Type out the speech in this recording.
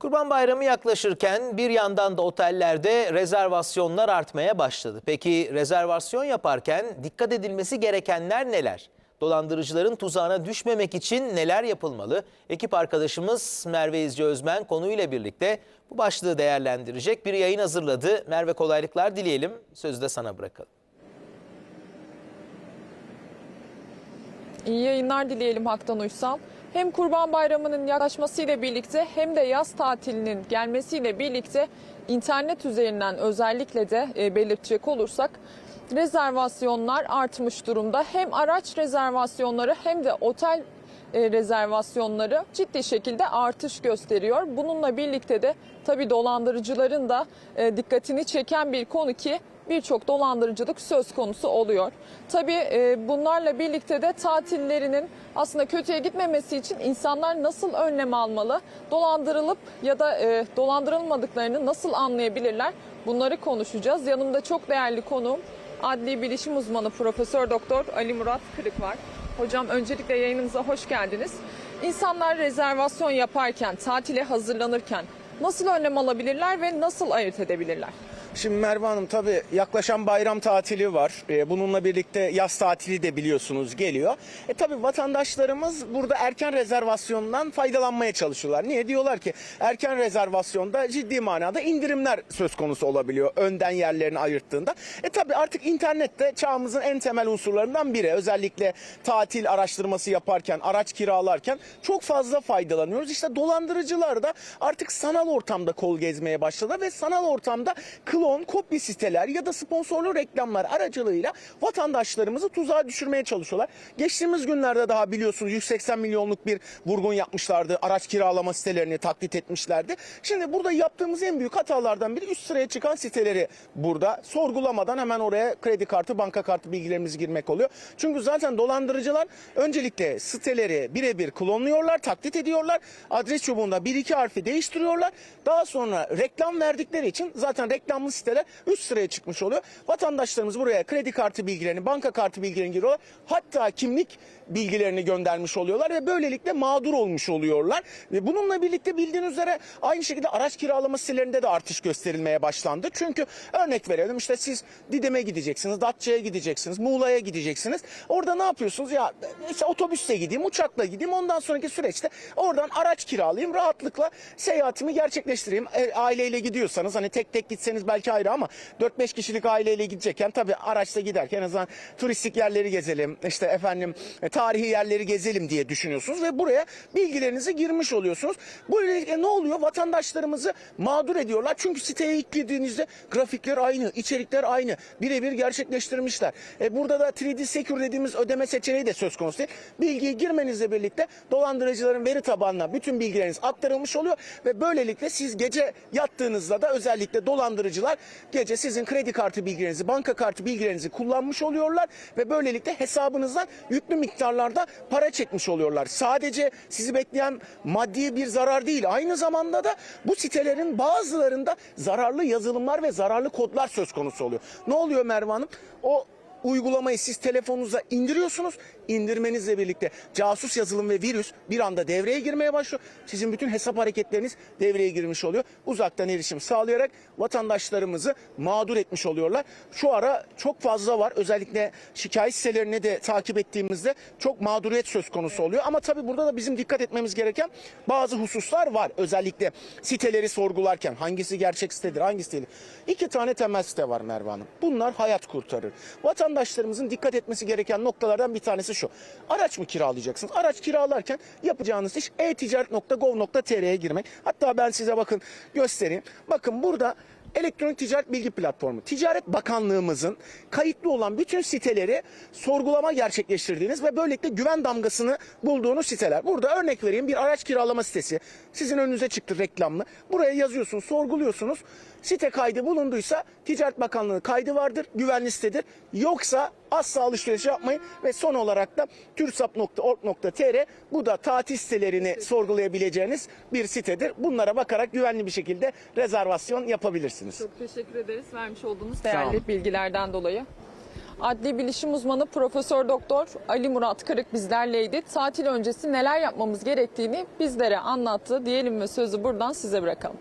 Kurban Bayramı yaklaşırken bir yandan da otellerde rezervasyonlar artmaya başladı. Peki rezervasyon yaparken dikkat edilmesi gerekenler neler? Dolandırıcıların tuzağına düşmemek için neler yapılmalı? Ekip arkadaşımız Merve İzci Özmen konuyla birlikte bu başlığı değerlendirecek bir yayın hazırladı. Merve kolaylıklar dileyelim. Sözü de sana bırakalım. İyi yayınlar dileyelim Haktan Uysal. Hem Kurban Bayramı'nın yaklaşmasıyla birlikte hem de yaz tatilinin gelmesiyle birlikte internet üzerinden özellikle de e, belirtecek olursak rezervasyonlar artmış durumda. Hem araç rezervasyonları hem de otel e, rezervasyonları ciddi şekilde artış gösteriyor. Bununla birlikte de tabii dolandırıcıların da e, dikkatini çeken bir konu ki birçok dolandırıcılık söz konusu oluyor. Tabii e, bunlarla birlikte de tatillerinin aslında kötüye gitmemesi için insanlar nasıl önlem almalı? Dolandırılıp ya da e, dolandırılmadıklarını nasıl anlayabilirler? Bunları konuşacağız. Yanımda çok değerli konuğum adli bilişim uzmanı Profesör Doktor Ali Murat Kırık var. Hocam öncelikle yayınımıza hoş geldiniz. İnsanlar rezervasyon yaparken, tatile hazırlanırken nasıl önlem alabilirler ve nasıl ayırt edebilirler? Şimdi Merve Hanım tabii yaklaşan bayram tatili var. Ee, bununla birlikte yaz tatili de biliyorsunuz geliyor. E tabii vatandaşlarımız burada erken rezervasyondan faydalanmaya çalışıyorlar. Niye? Diyorlar ki erken rezervasyonda ciddi manada indirimler söz konusu olabiliyor. Önden yerlerini ayırttığında. E tabii artık internette çağımızın en temel unsurlarından biri. Özellikle tatil araştırması yaparken, araç kiralarken çok fazla faydalanıyoruz. İşte dolandırıcılar da artık sanal ortamda kol gezmeye başladı ve sanal ortamda klon, kopya siteler ya da sponsorlu reklamlar aracılığıyla vatandaşlarımızı tuzağa düşürmeye çalışıyorlar. Geçtiğimiz günlerde daha biliyorsunuz 180 milyonluk bir vurgun yapmışlardı. Araç kiralama sitelerini taklit etmişlerdi. Şimdi burada yaptığımız en büyük hatalardan biri üst sıraya çıkan siteleri burada sorgulamadan hemen oraya kredi kartı, banka kartı bilgilerimizi girmek oluyor. Çünkü zaten dolandırıcılar öncelikle siteleri birebir klonluyorlar, taklit ediyorlar. Adres çubuğunda bir iki harfi değiştiriyorlar. Daha sonra reklam verdikleri için zaten reklamlı siteler üst sıraya çıkmış oluyor. Vatandaşlarımız buraya kredi kartı bilgilerini, banka kartı bilgilerini giriyorlar. Hatta kimlik bilgilerini göndermiş oluyorlar ve böylelikle mağdur olmuş oluyorlar. Ve bununla birlikte bildiğiniz üzere aynı şekilde araç kiralama sitelerinde de artış gösterilmeye başlandı. Çünkü örnek verelim işte siz Didim'e gideceksiniz, Datça'ya gideceksiniz, Muğla'ya gideceksiniz. Orada ne yapıyorsunuz? Ya işte otobüsle gideyim, uçakla gideyim. Ondan sonraki süreçte oradan araç kiralayayım, rahatlıkla seyahatimi gerçekleştireyim. Aileyle gidiyorsanız hani tek tek gitseniz belki ayrı ama 4-5 kişilik aileyle gidecekken tabii araçla giderken en azından turistik yerleri gezelim. işte efendim e, tarihi yerleri gezelim diye düşünüyorsunuz ve buraya bilgilerinizi girmiş oluyorsunuz. Böylelikle ne oluyor? Vatandaşlarımızı mağdur ediyorlar. Çünkü siteye ilk girdiğinizde grafikler aynı, içerikler aynı. Birebir gerçekleştirmişler. E, burada da 3D Secure dediğimiz ödeme seçeneği de söz konusu değil. Bilgiyi girmenizle birlikte dolandırıcıların veri tabanına bütün bilgileriniz aktarılmış oluyor ve böylelikle siz gece yattığınızda da özellikle dolandırıcılar gece sizin kredi kartı bilgilerinizi, banka kartı bilgilerinizi kullanmış oluyorlar ve böylelikle hesabınızdan yüklü miktarlarda para çekmiş oluyorlar. Sadece sizi bekleyen maddi bir zarar değil, aynı zamanda da bu sitelerin bazılarında zararlı yazılımlar ve zararlı kodlar söz konusu oluyor. Ne oluyor Merve Hanım? O uygulamayı siz telefonunuza indiriyorsunuz. İndirmenizle birlikte casus yazılım ve virüs bir anda devreye girmeye başlıyor. Sizin bütün hesap hareketleriniz devreye girmiş oluyor. Uzaktan erişim sağlayarak vatandaşlarımızı mağdur etmiş oluyorlar. Şu ara çok fazla var. Özellikle şikayet sitelerini de takip ettiğimizde çok mağduriyet söz konusu oluyor. Ama tabii burada da bizim dikkat etmemiz gereken bazı hususlar var. Özellikle siteleri sorgularken hangisi gerçek sitedir, hangisi değil. İki tane temel site var Merve Hanım. Bunlar hayat kurtarır. Vatandaşlarımızın dikkat etmesi gereken noktalardan bir tanesi şu. Araç mı kiralayacaksınız? Araç kiralarken yapacağınız iş e-ticaret.gov.tr'ye girmek. Hatta ben size bakın göstereyim. Bakın burada Elektronik Ticaret Bilgi Platformu. Ticaret Bakanlığımızın kayıtlı olan bütün siteleri sorgulama gerçekleştirdiğiniz ve böylelikle güven damgasını bulduğunuz siteler. Burada örnek vereyim bir araç kiralama sitesi. Sizin önünüze çıktı reklamlı. Buraya yazıyorsunuz, sorguluyorsunuz. Site kaydı bulunduysa Ticaret Bakanlığı kaydı vardır, güvenli sitedir. Yoksa asla alışveriş yapmayın ve son olarak da tursap.org.tr bu da tatil sitelerini sorgulayabileceğiniz bir sitedir. Bunlara bakarak güvenli bir şekilde rezervasyon yapabilirsiniz. Çok teşekkür ederiz vermiş olduğunuz değerli bilgilerden dolayı. Adli Bilişim Uzmanı Profesör Doktor Ali Murat Kırık bizlerleydi. Tatil öncesi neler yapmamız gerektiğini bizlere anlattı. Diyelim ve sözü buradan size bırakalım.